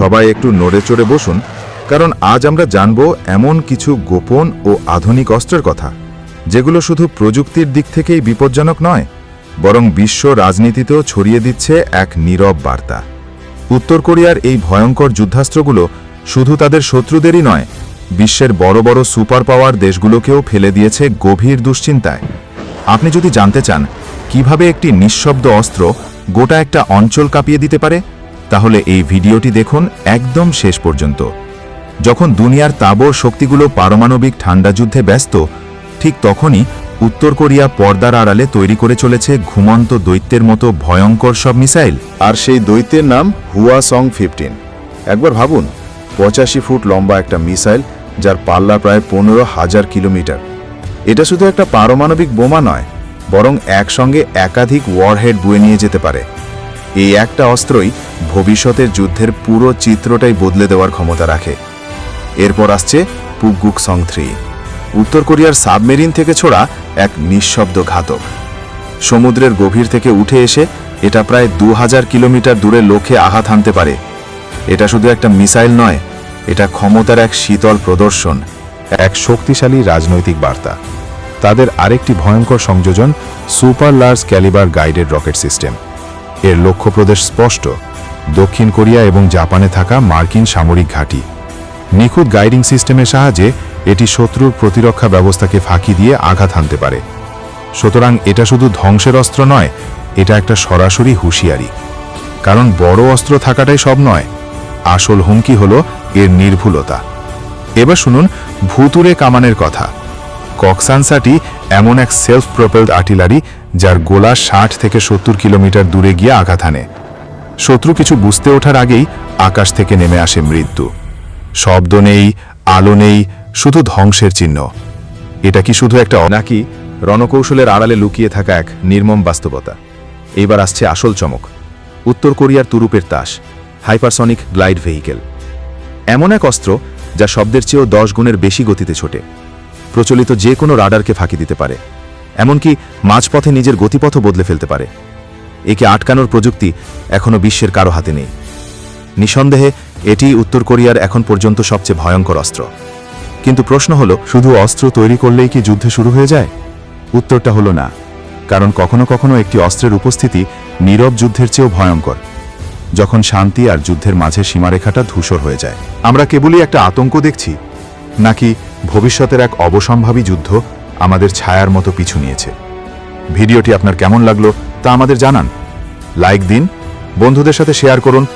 সবাই একটু নড়ে চড়ে বসুন, কারণ আজ আমরা জানব এমন কিছু গোপন ও আধুনিক অস্ত্রের কথা, যেগুলো শুধু প্রযুক্তির দিক থেকেই বিপজ্জনক নয়, বরং বিশ্ব রাজনীতিতেও ছড়িয়ে দিচ্ছে এক নীরব বার্তা। উত্তর কোরিয়ার এই ভয়ঙ্কর যুদ্ধাস্ত্রগুলো শুধু তাদের শত্রুদেরই নয়, বিশ্বের বড় বড় সুপার পাওয়ার দেশগুলোকেও ফেলে দিয়েছে গভীর দুশ্চিন্তায়। আপনি যদি জানতে চান, কীভাবে একটি নিঃশব্দ অস্ত্র গোটা একটা অঞ্চল কাঁপিয়ে দিতে পারে? তাহলে এই ভিডিওটি দেখুন একদম শেষ পর্যন্ত। যখন দুনিয়ার তাবর শক্তিগুলো পারমাণবিক ঠান্ডা যুদ্ধে ব্যস্ত, ঠিক তখনই উত্তর কোরিয়া পর্দার আড়ালে তৈরি করে চলেছে ঘুমন্ত দৈত্যের মতো ভয়ঙ্কর সব মিসাইল। আর সেই দৈত্যের নাম হুয়া সং ফিফটিন। একবার ভাবুন, পঁচাশি ফুট লম্বা একটা মিসাইল যার পাল্লা প্রায় পনেরো হাজার কিলোমিটার। এটা শুধু একটা পারমাণবিক বোমা নয়, বরং একসঙ্গে একাধিক ওয়ারহেড বয়ে নিয়ে যেতে পারে। এই একটা অস্ত্রই ভবিষ্যতের যুদ্ধের পুরো চিত্রটাই বদলে দেওয়ার ক্ষমতা রাখে। এরপর আসছে পুকগুক সং থ্রি। উত্তর কোরিয়ার সাবমেরিন থেকে ছোড়া এক নিঃশব্দ ঘাতক। সমুদ্রের গভীর থেকে উঠে এসে এটা প্রায় দু হাজার কিলোমিটার দূরে লক্ষ্যে আঘাত হানতে পারে। এটা শুধু একটা মিসাইল নয়, এটা ক্ষমতার এক শীতল প্রদর্শন, এক শক্তিশালী রাজনৈতিক বার্তা। তাদের আরেকটি ভয়ঙ্কর সংযোজন super large calibre guided rocket system. এর লক্ষ্যপ্রদেশ স্পষ্ট। দক্ষিণ কোরিয়া এবং জাপানে থাকা মার্কিন সামরিক ঘাঁটি। নিখুঁত গাইডিং সিস্টেমের সাহায্যে এটি শত্রুর প্রতিরক্ষা ব্যবস্থাকে ফাঁকি দিয়ে আঘাত হানতে পারে। সুতরাং এটা শুধু ধ্বংসের অস্ত্র নয়, এটা একটা সরাসরি হুঁশিয়ারি। কারণ বড় অস্ত্র থাকাটাই সব নয়, আসল হুমকি হল এর নির্ভুলতা। এবার শুনুন ভুতুরে কামানের কথা। কক্সানসাটি এমন এক সেলফ প্রপেলড আর্টিলারি যার গোলা ষাট থেকে সত্তর কিলোমিটার দূরে গিয়ে আঘাত হানে। শত্রু কিছু বুঝতে ওঠার আগেই আকাশ থেকে নেমে আসে মৃত্যু। শব্দ নেই, আলো নেই, শুধু ধ্বংসের চিহ্ন। এটা কি শুধু একটা নাকি রণকৌশলের আড়ালে লুকিয়ে থাকা এক নির্মম বাস্তবতা? এইবার আসছে আসল চমক। উত্তর কোরিয়ার তুরুপের তাস হাইপারসনিক গ্লাইড ভেহিকেল এমন এক অস্ত্র যা শব্দের চেয়েও দশ গুণের বেশি গতিতে ছোটে। প্রচলিত যে কোনো রাডারকে ফাঁকি দিতে পারে, এমনকি মাঝপথে নিজের গতিপথও বদলে ফেলতে পারে। একে আটকানোর প্রযুক্তি এখনও বিশ্বের কারও হাতে নেই। নিঃসন্দেহে, এটি উত্তর কোরিয়ার এখন পর্যন্ত সবচেয়ে ভয়ঙ্কর অস্ত্র। কিন্তু প্রশ্ন হলো, শুধু অস্ত্র তৈরি করলেই কি যুদ্ধ শুরু হয়ে যায়? উত্তরটা হলো না, কারণ কখনো কখনো একটি অস্ত্রের উপস্থিতি নীরব যুদ্ধের চেয়েও ভয়ঙ্কর, যখন শান্তি আর যুদ্ধের মাঝে সীমারেখাটা ধূসর হয়ে যায়। আমরা কেবলই একটা আতঙ্ক দেখছি, নাকি ভবিষ্যতের এক অবসম্ভাবী যুদ্ধ আমাদের ছায়ার মতো পিছু নিয়েছে। ভিডিওটি আপনার কেমন লাগল তা আমাদের জানান। লাইক দিন, বন্ধুদের সাথে শেয়ার করুন,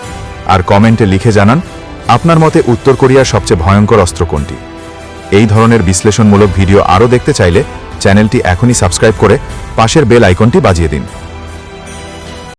আর কমেন্টে লিখে জানান আপনার মতে উত্তর কোরিয়ার সবচেয়ে ভয়ঙ্কর অস্ত্র কোনটি। এই ধরনের বিশ্লেষণমূলক ভিডিও আরও দেখতে চাইলে চ্যানেলটি এখনই সাবস্ক্রাইব করে পাশের বেল আইকনটি বাজিয়ে দিন।